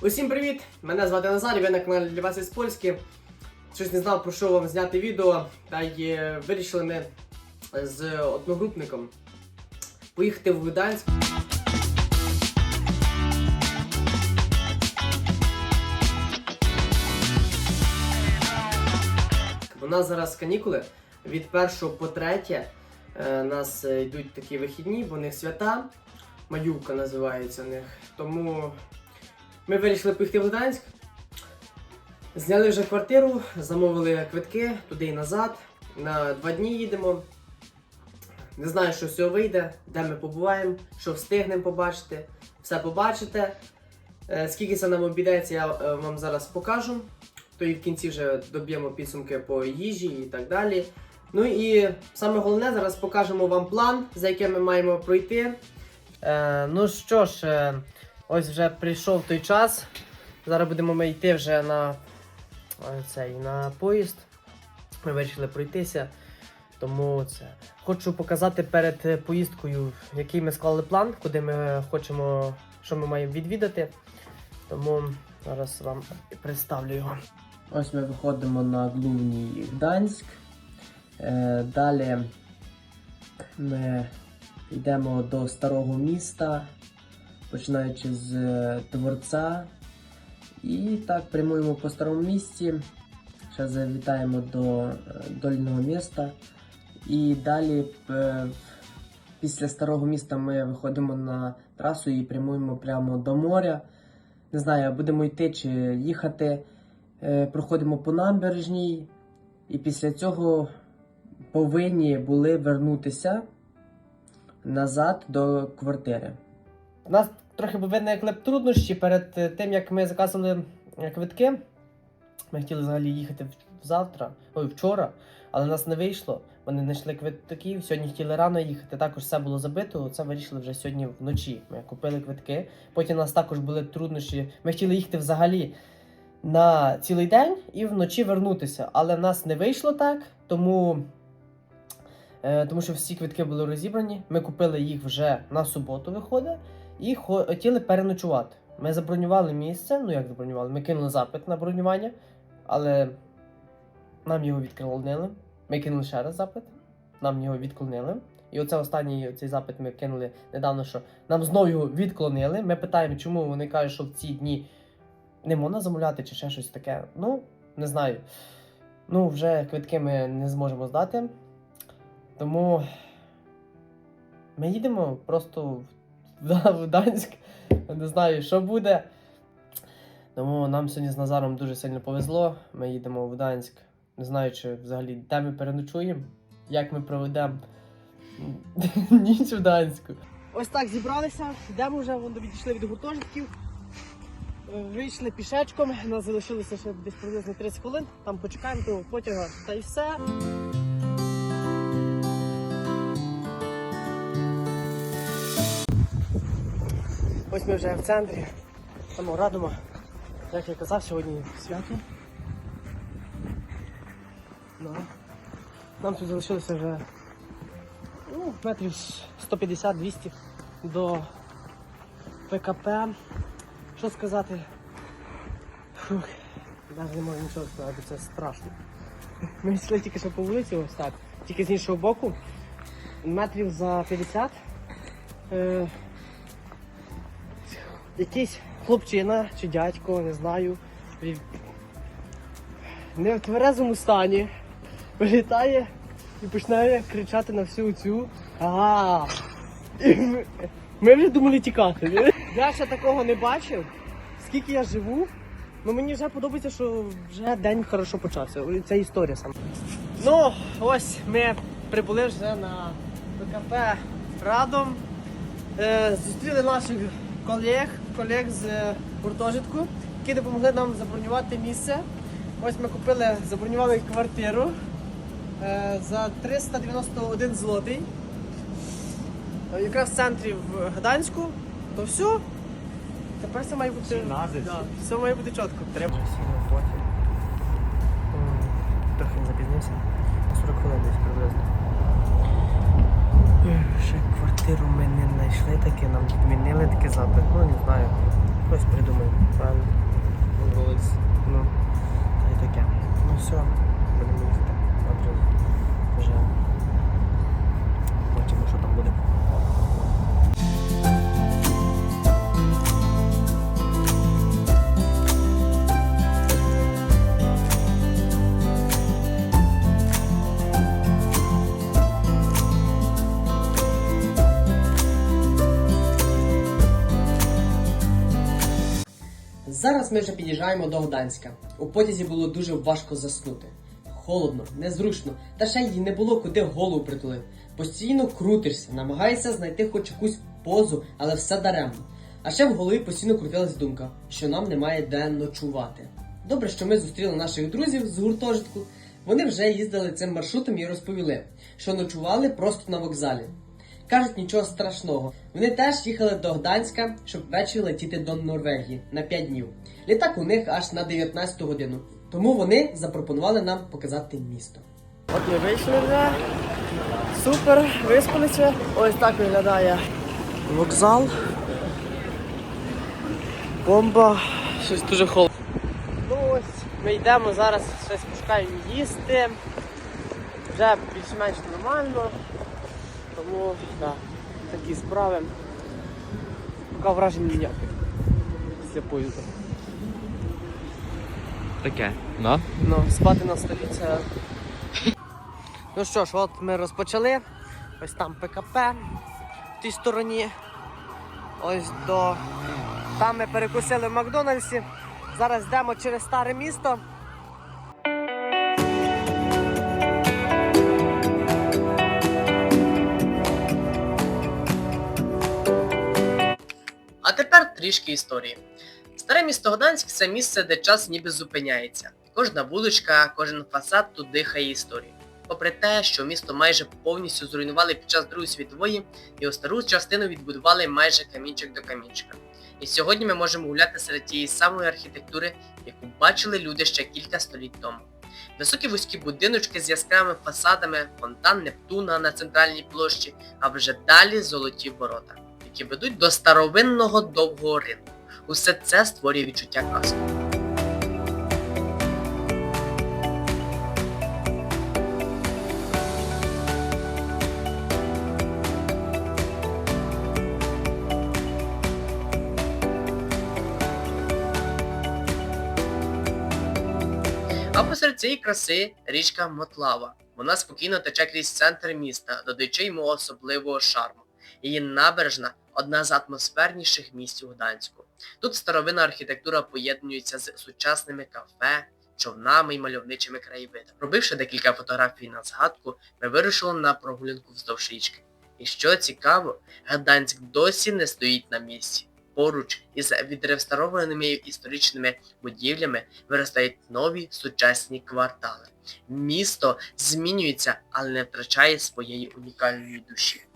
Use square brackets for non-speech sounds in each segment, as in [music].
Усім привіт! Мене звати Назар, і ви на каналі для вас із Польськи. Щось не знав про що вам зняти відео, та й е, вирішили ми з одногрупником поїхати в Гданськ. У нас зараз канікули від 1 по 3 е, нас е, йдуть такі вихідні, бо у них свята. Маювка називається них. Тому ми вирішили поїхати в Гданськ. Зняли вже квартиру, замовили квитки туди і назад. На два дні їдемо. Не знаю, що з цього вийде, де ми побуваємо, що встигнемо побачити. Все побачите. Е, Скільки це нам обійдеться, я е, вам зараз покажу. То і в кінці вже доб'ємо підсумки по їжі і так далі. Ну і саме головне, зараз покажемо вам план, за яким ми маємо пройти. Е, ну що ж, е, ось вже прийшов той час. Зараз будемо ми йти вже на, е, цей, на поїзд. Ми вирішили пройтися. Тому це. Хочу показати перед поїздкою, який ми склали план, куди ми хочемо, що ми маємо відвідати. Тому зараз вам представлю його. Ось ми виходимо на Глувній Гданськ. Далі ми йдемо до старого міста, починаючи з е, дворця. І так прямуємо по старому місті. Ще завітаємо до е, дольного міста. І далі е, після старого міста ми виходимо на трасу і прямуємо прямо до моря. Не знаю, будемо йти чи їхати. Проходимо по набережній, і після цього повинні були вернутися назад до квартири. У нас трохи виникли труднощі перед е, тим, як ми заказували е, квитки. Ми хотіли взагалі їхати завтра, ой, вчора, але нас не вийшло. Вони знайшли квитків. Сьогодні хотіли рано їхати. Також все було забито. Це вирішили вже сьогодні вночі. Ми купили квитки. Потім у нас також були труднощі. Ми хотіли їхати взагалі на цілий день і вночі вернутися. Але в нас не вийшло так, тому, тому що всі квитки були розібрані. Ми купили їх вже на суботу, виходить, і хотіли переночувати. Ми забронювали місце. Ну як забронювали? Ми кинули запит на бронювання, але нам його відклонили. Ми кинули ще раз запит, нам його відклонили. І оце останній цей запит ми кинули недавно, що нам знову його відклонили. Ми питаємо, чому вони кажуть, що в ці дні не можна замовляти чи ще щось таке. Ну, не знаю. Ну, вже квитки ми не зможемо здати. Тому ми їдемо просто [laughs] в Данськ. Не знаю, що буде. Тому нам сьогодні з Назаром дуже сильно повезло. Ми їдемо в Гданськ. Не знаю, чи взагалі де ми переночуємо, як ми проведемо [laughs] ніч в Гданську. Ось так зібралися, йдемо вже, вон відійшли від гуртожитків. Вийшли пішечком, нас залишилося ще десь приблизно 30 хвилин, там почекаємо того потяга та й все. Ось ми вже в центрі, там радимо. Як я казав, сьогодні свято. Ну, нам тут залишилося вже ну, метрів 150-200 до ПКП. Що сказати? Фух, навіть не можу нічого сказати, це страшно. Ми йшли тільки що по вулиці, ось так, тільки з іншого боку, метрів за 50. Е, якийсь хлопчина чи дядько, не знаю, не в тверезому стані вилітає і починає кричати на всю цю. А. І ми, ми вже думали тікати. Я ще такого не бачив. Скільки я живу, ну мені вже подобається, що вже день хорошо почався. Це історія саме. Ну, ось ми прибули вже на БКП Радом. Е, зустріли наших колег, колег з е, гуртожитку, які допомогли нам забронювати місце. Ось ми купили, забронювали квартиру е, за 391 злотий. Е, Якраз в центрі в Гданську. То все. Тепер все має бути. Да, все має бути чітко. Треба. Трохи запізнився. 40 хвилин десь приблизно. Ще квартиру ми не знайшли таке, нам відмінили такий запит. Ну не знаю. Хтось придумає, правильно? Вулиць. Ну, та й таке. Ну все, будемо їсти. Добре. вже Зараз ми вже під'їжджаємо до Гданська. У потязі було дуже важко заснути. Холодно, незручно, та ще й не було куди голову притулити. Постійно крутишся, намагаєшся знайти хоч якусь позу, але все даремно. А ще в голові постійно крутилась думка, що нам немає де ночувати. Добре, що ми зустріли наших друзів з гуртожитку. Вони вже їздили цим маршрутом і розповіли, що ночували просто на вокзалі. Кажуть, нічого страшного. Вони теж їхали до Гданська, щоб ввечері летіти до Норвегії на 5 днів. Літак у них аж на 19 годину. Тому вони запропонували нам показати місто. От ми вийшли вже. Супер, виспалися. Ось так виглядає вокзал. Бомба. Щось дуже холодно. Ну ось, ми йдемо зараз, щось пошукаємо їсти. Вже більш-менш нормально. Тому, так, такі справи. Поки вражень ніяких. Після поїзду. Таке. Да? Ну, спати на столі це. Ну що ж, от ми розпочали. Ось там ПКП в тій стороні. Ось до. Там ми перекусили в Макдональдсі. Зараз йдемо через старе місто. А тепер трішки історії. Старе місто Гданськ це місце, де час ніби зупиняється. Кожна вуличка, кожен фасад тут дихає історією. Попри те, що місто майже повністю зруйнували під час Другої світової, його стару частину відбудували майже камінчик до камінчика. І сьогодні ми можемо гуляти серед тієї самої архітектури, яку бачили люди ще кілька століть тому. Високі вузькі будиночки з яскравими фасадами, фонтан Нептуна на центральній площі, а вже далі золоті ворота, які ведуть до старовинного довгого ринку. Усе це створює відчуття казки. А посеред цієї краси річка Мотлава. Вона спокійно тече крізь центр міста, додаючи йому особливого шарму. Її набережна одна з атмосферніших місць у Гданську. Тут старовинна архітектура поєднується з сучасними кафе, човнами і мальовничими краєвидами. Робивши декілька фотографій на згадку, ми вирушили на прогулянку вздовж річки. І що цікаво, Гданськ досі не стоїть на місці. Поруч із відреставрованими історичними будівлями виростають нові сучасні квартали. Місто змінюється, але не втрачає своєї унікальної душі.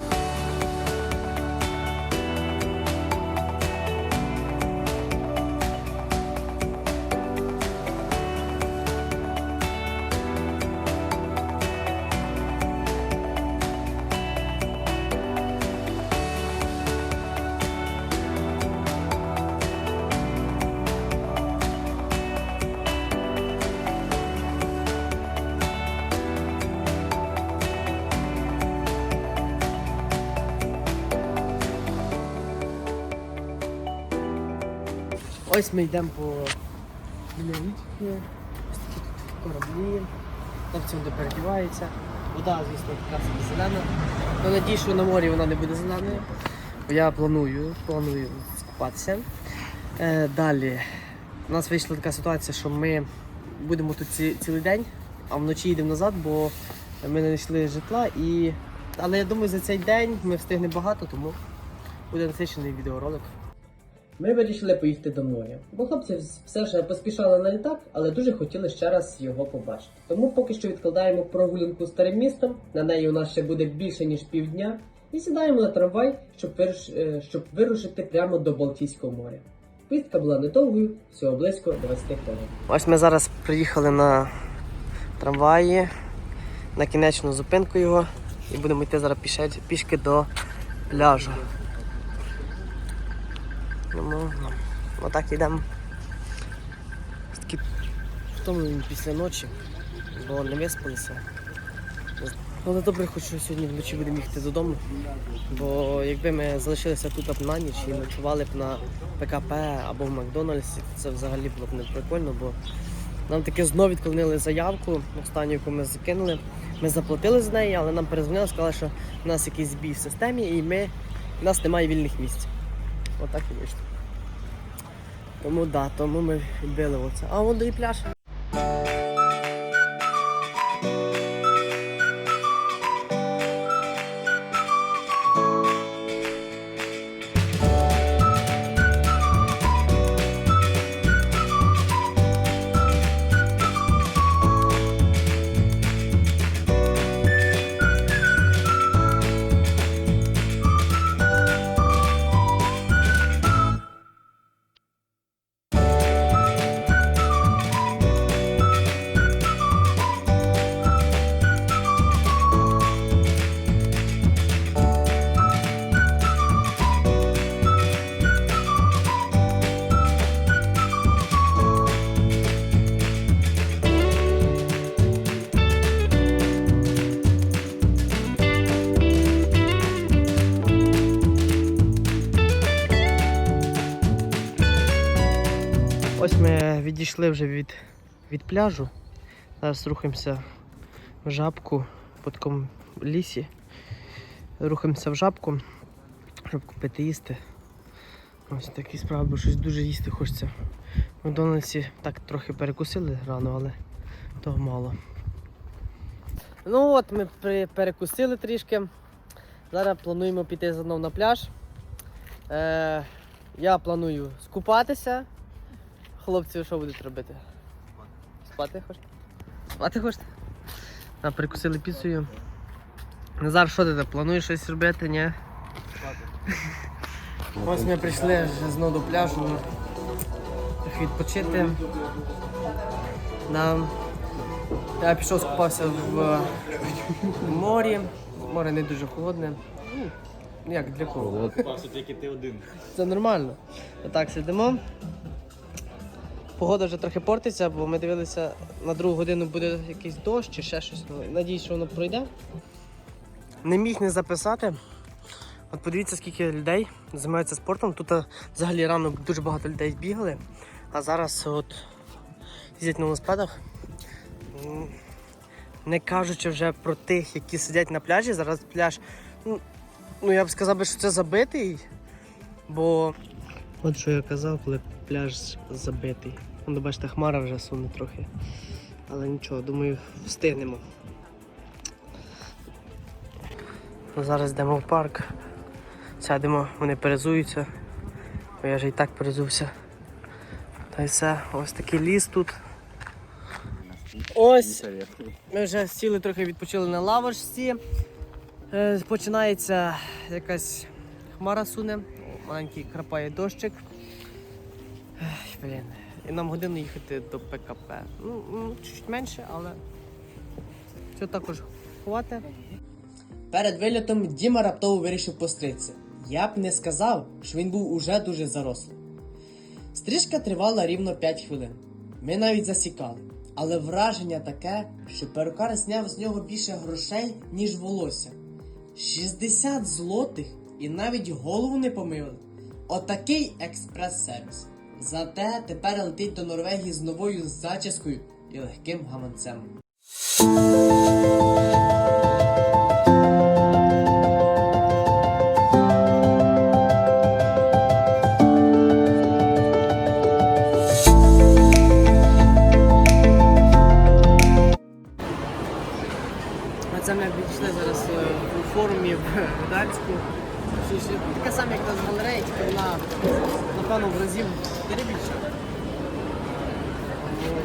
Ми йдемо по біля річки, ось такі тут кораблі, хлопці вони передіваються. Вода, звісно, така зелена. Но надію, що на морі вона не буде зеленою. Бо я планую, планую скупатися. Е, далі. У нас вийшла така ситуація, що ми будемо тут ці, цілий день, а вночі їдемо назад, бо ми не знайшли житла. І... Але я думаю, за цей день ми встигнемо багато, тому буде насичений відеоролик. Ми вирішили поїхати до моря, бо хлопці все ж поспішали на літак, але дуже хотіли ще раз його побачити. Тому поки що відкладаємо прогулянку старим містом. На неї у нас ще буде більше ніж півдня. І сідаємо на трамвай, щоб, вируш... е, щоб вирушити прямо до Балтійського моря. Поїздка була недовгою, всього близько 20 хвилин. Ось ми зараз приїхали на трамваї, на кінечну зупинку його. і будемо йти зараз пішки до пляжу. Ну, ну, отак йдемо. Такі втомлені після ночі, бо не виспалися. Але добре, хоч сьогодні вночі будемо їхати додому. Бо якби ми залишилися тут на ніч і ночували б на ПКП або в Макдональдсі, це взагалі було б не прикольно, бо нам таки знову відклонили заявку, останню, яку ми закинули. Ми заплатили за неї, але нам перезвонили, сказали, що в нас якийсь збій в системі і ми, в нас немає вільних місць. Отак і вийшло. Тому да, тому ми били оце. А вон і пляж. Ось ми відійшли вже від, від пляжу. Зараз рухаємося в жабку по такому лісі. Рухаємося в жабку, щоб купити їсти. Ось такі справи, бо щось дуже їсти хочеться. В Макдональдсі так трохи перекусили рано, але того мало. Ну от ми перекусили трішки. Зараз плануємо піти знову на пляж. Е, я планую скупатися. Хлопці, ви що будете робити? Спати хочете? Спати хочете? А, прикусили піцею. Назар, що ти там? Плануєш щось робити, ні? Ось ми прийшли вже знову до пляжу. Трохи Відпочити. Да. Я пішов скупався в морі. Море не дуже холодне. Ну, як для кого? Пасу тільки ти один. Це нормально. Отак сидимо. Погода вже трохи портиться, бо ми дивилися на другу годину буде якийсь дощ чи ще щось. Ну, Надіюсь, що воно пройде. Не міг не записати. От подивіться, скільки людей займаються спортом. Тут взагалі рано дуже багато людей бігали, а зараз от їздять на велосипедах. Не кажучи вже про тих, які сидять на пляжі. Зараз пляж, ну, ну я б сказав, що це забитий. Бо от що я казав, коли пляж забитий. Ну, бачите, хмара вже суне трохи. Але нічого, думаю, встигнемо. Ну, Зараз йдемо в парк. Сядемо, вони перезуються. Бо я вже і так перезувся. Та й все, ось такий ліс тут. Ось ми вже сіли трохи відпочили на лавочці. Е, Починається якась хмара суне, маленький крапає дощик. Блін. І нам годину їхати до ПКП. Ну, ну чуть менше, але це також хватить. Перед вилітом Діма раптово вирішив постритися. Я б не сказав, що він був уже дуже зарослий. Стрижка тривала рівно 5 хвилин. Ми навіть засікали. Але враження таке, що перукар зняв з нього більше грошей, ніж волосся. 60 злотих і навіть голову не помили. Отакий експрес-сервіс. Зате тепер летить до Норвегії з новою зачіскою і легким гаманцем.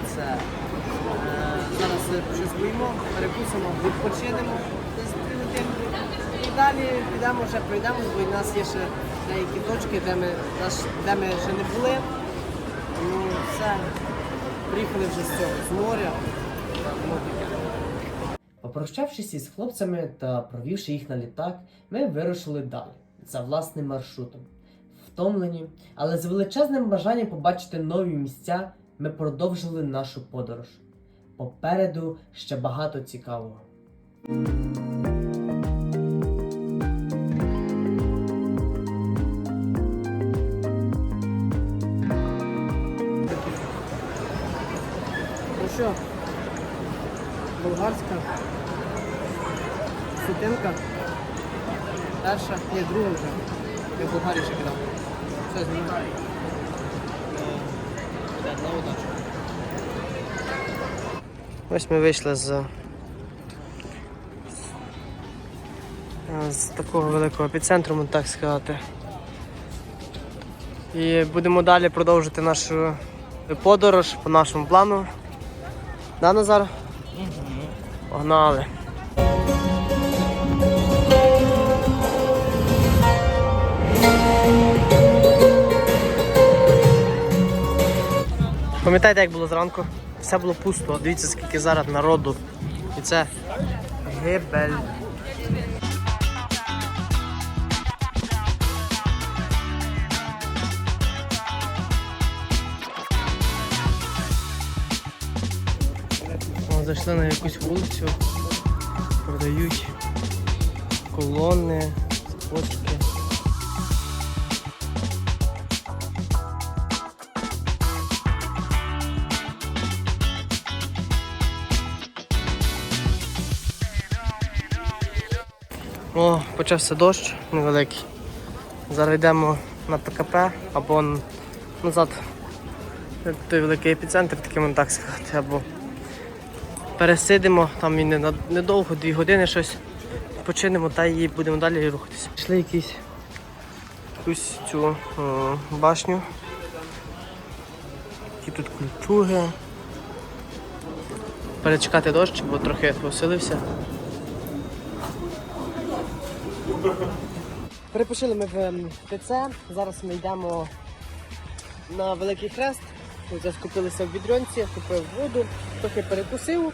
Оце. Е, Зараз щось перекусимо, відпочинемо І далі підемо вже пройдемо, бо у нас є ще деякі точки, де ми, де ми ще не були. Ну, все. Приїхали вже з цього, з моря. Попрощавшись із хлопцями та провівши їх на літак, ми вирушили далі за власним маршрутом. Втомлені, але з величезним бажанням побачити нові місця, ми продовжили нашу подорож. Попереду ще багато цікавого. Ну що, болгарська сутинка. Перша, ні, друга вже. Я в Болгарії ще кидав. Все, знімаю. На удачу. Ось ми вийшли з, з такого великого епіцентру, можна так сказати. І будемо далі продовжити нашу подорож по нашому плану. Да, Назар? Погнали. Пам'ятаєте, як було зранку? Все було пусто. Дивіться, скільки зараз народу. І це гибель. Зайшли на якусь вулицю, продають колони, цепочки. О, почався дощ невеликий. Зараз йдемо на ПКП або назад. Той великий епіцентр, такий можна так сказати, або пересидимо, там і не недовго, дві години щось починемо та і будемо далі рухатися. Пішли якісь якусь цю е, башню. Які тут культури. Перечекати дощ, бо трохи посилився. Перепишили ми в ем, ТЦ. Зараз ми йдемо на Великий Хрест. Ми вже скупилися в відрьонці, купив воду, трохи перекусив.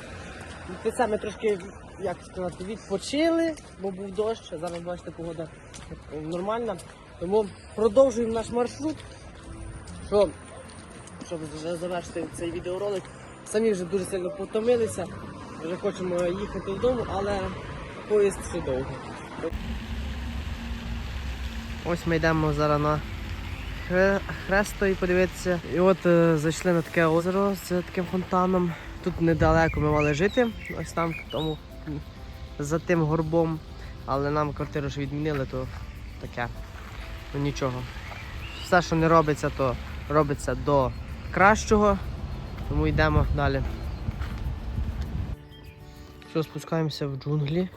ТЦ ми трошки, як сказати, відпочили, бо був дощ, а зараз бачите, погода нормальна. Тому продовжуємо наш маршрут. Що, щоб вже завершити цей відеоролик. Самі вже дуже сильно потомилися. Вже хочемо їхати додому, але поїзд ще довго. Ось ми йдемо зараз на хре- хресто і подивитися. І от е, зайшли на таке озеро з таким фонтаном. Тут недалеко ми мали жити, ось там, тому, за тим горбом. Але нам квартиру ж відмінили, то таке. Ну нічого. Все, що не робиться, то робиться до кращого. Тому йдемо далі. Все, спускаємося в джунглі.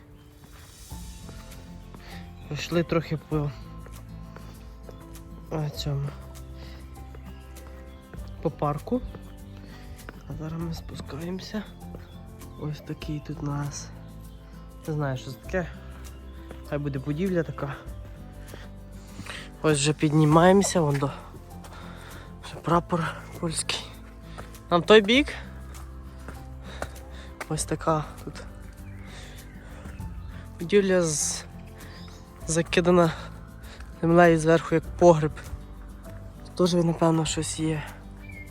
Пройшли трохи по цьому по парку. А зараз ми спускаємося. Ось такий тут у нас. Не знаю, що це таке. Хай буде будівля така. Ось вже піднімаємося, вон до вже прапор польський. Нам той бік. Ось така тут будівля з закидана землею зверху як погреб. Тут теж, напевно, щось є.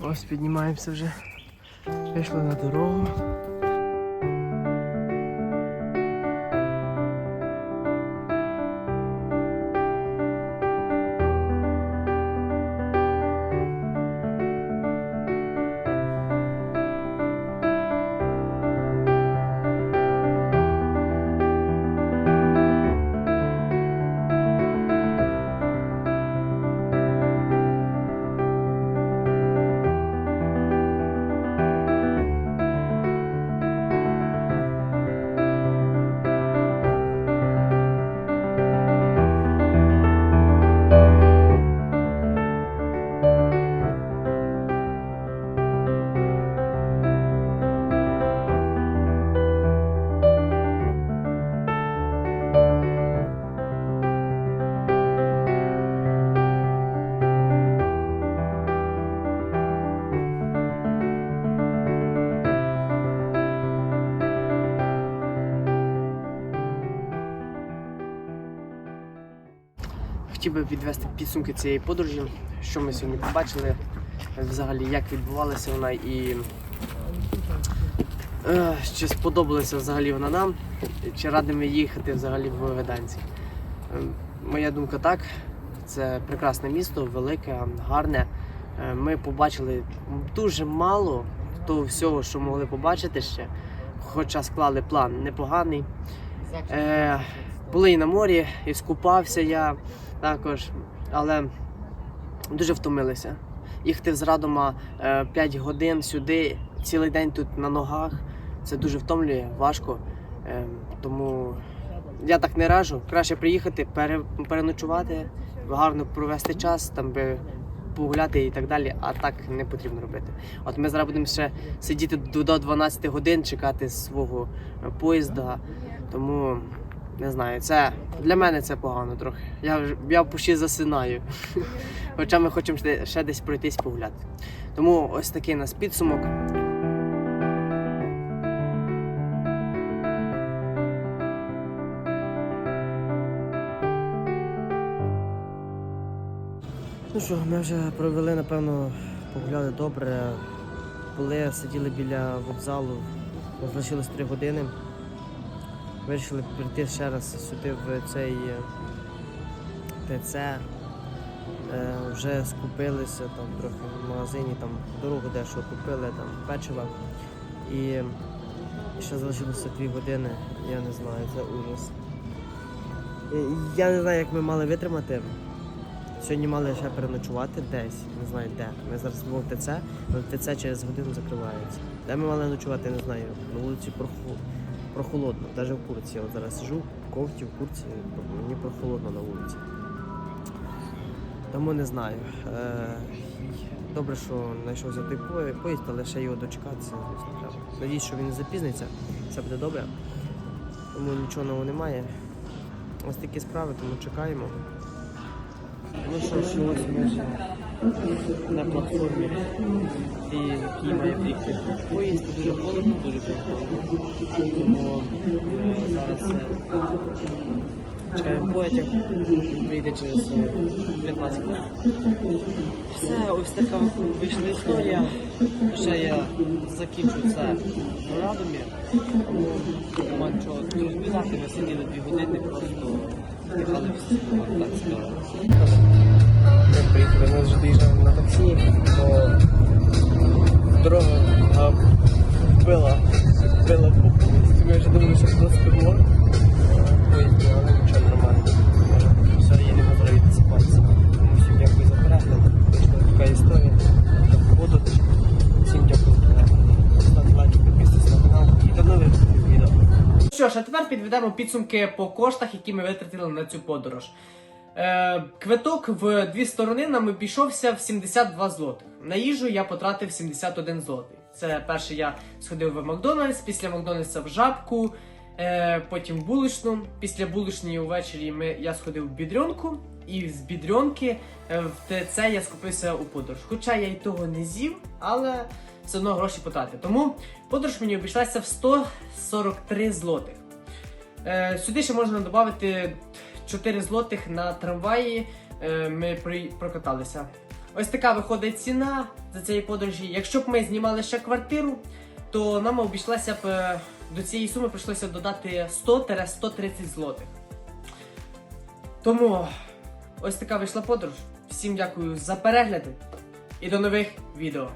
Ось піднімаємося вже. Вийшли на дорогу. Хотів би підвести підсумки цієї подорожі, що ми сьогодні побачили, взагалі, як відбувалася вона і е, чи сподобалася взагалі вона нам, чи радимо їхати взагалі в Гданськ. Е, Моя думка так. Це прекрасне місто, велике, гарне. Е, Ми побачили дуже мало того всього, що могли побачити ще, хоча склали план непоганий. Е, були і на морі, і скупався я також, але дуже втомилися. Їхати з Радома е, 5 годин сюди, цілий день тут на ногах. Це дуже втомлює, важко. Е, тому я так не раджу. Краще приїхати, переночувати, гарно провести час, там би погуляти і так далі, а так не потрібно робити. От ми зараз будемо ще сидіти до до 12 годин, чекати свого е, поїзда. Тому не знаю, це для мене це погано трохи. Я я пущі засинаю. [laughs] Хоча ми хочемо ще, десь пройтись погуляти. Тому ось такий у нас підсумок. Ну що, ми вже провели, напевно, погуляли добре. Були, сиділи біля вокзалу, залишилось 3 години. Вирішили прийти ще раз сюди в цей е, ТЦ. Е, вже скупилися там трохи в магазині, там дорогу дещо купили, там печива. І ще залишилося 2 години, я не знаю, це ужас. Я не знаю, як ми мали витримати. Сьогодні мали ще переночувати десь, не знаю де. Ми зараз були в ТЦ, але ТЦ через годину закривається. Де ми мали ночувати, не знаю. На вулиці проху- прохолодно, навіть в курці. Я от зараз сижу в кофті, в курці, мені прохолодно на вулиці. Тому не знаю. Е, Добре, що знайшовся той поїзд, але ще його дочекатися. Надіюсь, що він не запізниться, все буде добре. Тому нічого нового немає. Ось такі справи, тому чекаємо. Ну що вже на платформі, і який має приїхати поїзд, дуже холодно, дуже холодно. Тому е, зараз е, чекаємо потяг, прийде через е, 15 хвилин. Все, ось така вийшла історія. Ще я закінчу це Радомі, тому нема нічого розповідати, ми сиділи дві години, просто Ми приїхали, ми вже доїжджали на таксі, бо дорога а, била, била по повністю. Ми вже думали, що тут Ми Поїзді, але нічого підведемо підсумки по коштах, які ми витратили на цю подорож. Е, квиток в дві сторони нам обійшовся в 72 злотих. На їжу я потратив 71 злотий. Це перше я сходив в Макдональдс, після Макдональдса в жабку, е, потім в булочну. Після булочні увечері ми, я сходив в бідрьонку, і з бідрьонки е, в ТЦ я скупився у подорож. Хоча я й того не з'їв, але все одно гроші потратив. Тому подорож мені обійшлася в 143 злотих. Е, сюди ще можна додати 4 злотих на трамваї. Е, ми прокаталися. Ось така виходить ціна за цієї подорожі. Якщо б ми знімали ще квартиру, то нам обійшлося б е, до цієї суми прийшлося додати 100-130 злотих. Тому ось така вийшла подорож. Всім дякую за перегляди і до нових відео.